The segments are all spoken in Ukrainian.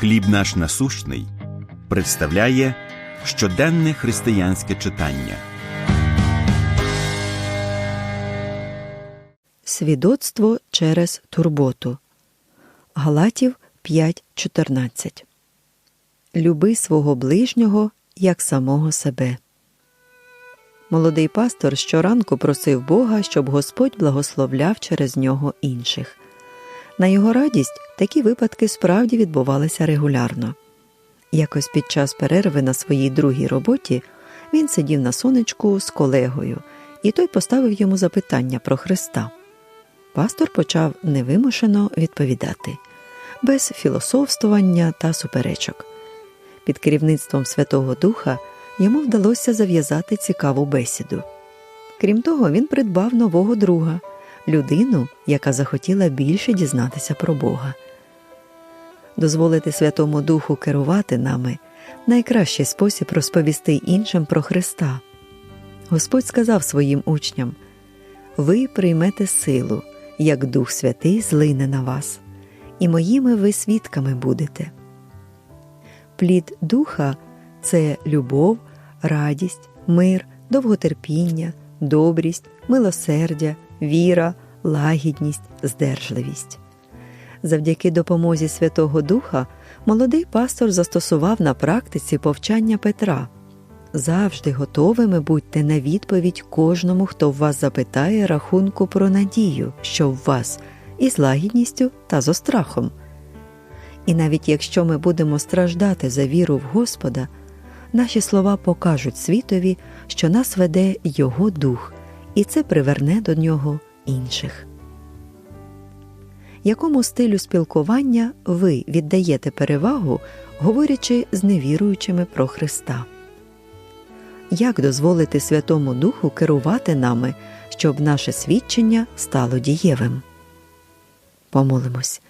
Хліб наш насущний представляє щоденне християнське читання. Свідоцтво через турботу. Галатів 5.14 Люби свого ближнього як самого себе. Молодий пастор щоранку просив Бога, щоб Господь благословляв через нього інших. На його радість такі випадки справді відбувалися регулярно. Якось під час перерви на своїй другій роботі він сидів на сонечку з колегою, і той поставив йому запитання про Христа. Пастор почав невимушено відповідати, без філософствування та суперечок. Під керівництвом Святого Духа йому вдалося зав'язати цікаву бесіду. Крім того, він придбав нового друга, людину, яка захотіла більше дізнатися про Бога. Дозволити Святому Духу керувати нами найкращий спосіб розповісти іншим про Христа. Господь сказав своїм учням: Ви приймете силу, як Дух Святий злине на вас, і моїми ви свідками будете. Плід Духа це любов, радість, мир, довготерпіння, добрість, милосердя, віра, лагідність, здержливість. Завдяки допомозі Святого Духа молодий пастор застосував на практиці повчання Петра. Завжди готовими будьте на відповідь кожному, хто в вас запитає рахунку про надію, що в вас, із лагідністю та з острахом. І навіть якщо ми будемо страждати за віру в Господа, наші слова покажуть світові, що нас веде Його дух, і це приверне до нього інших. Якому стилю спілкування ви віддаєте перевагу, говорячи з невіруючими про Христа? Як дозволити Святому Духу керувати нами, щоб наше свідчення стало дієвим? Помолимось.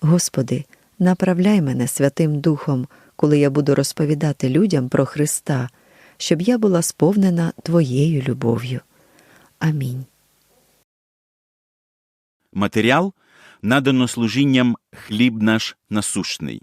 Господи, направляй мене Святим Духом, коли я буду розповідати людям про Христа, щоб я була сповнена Твоєю любов'ю. Амінь. Матеріал надано служінням хліб наш насущний.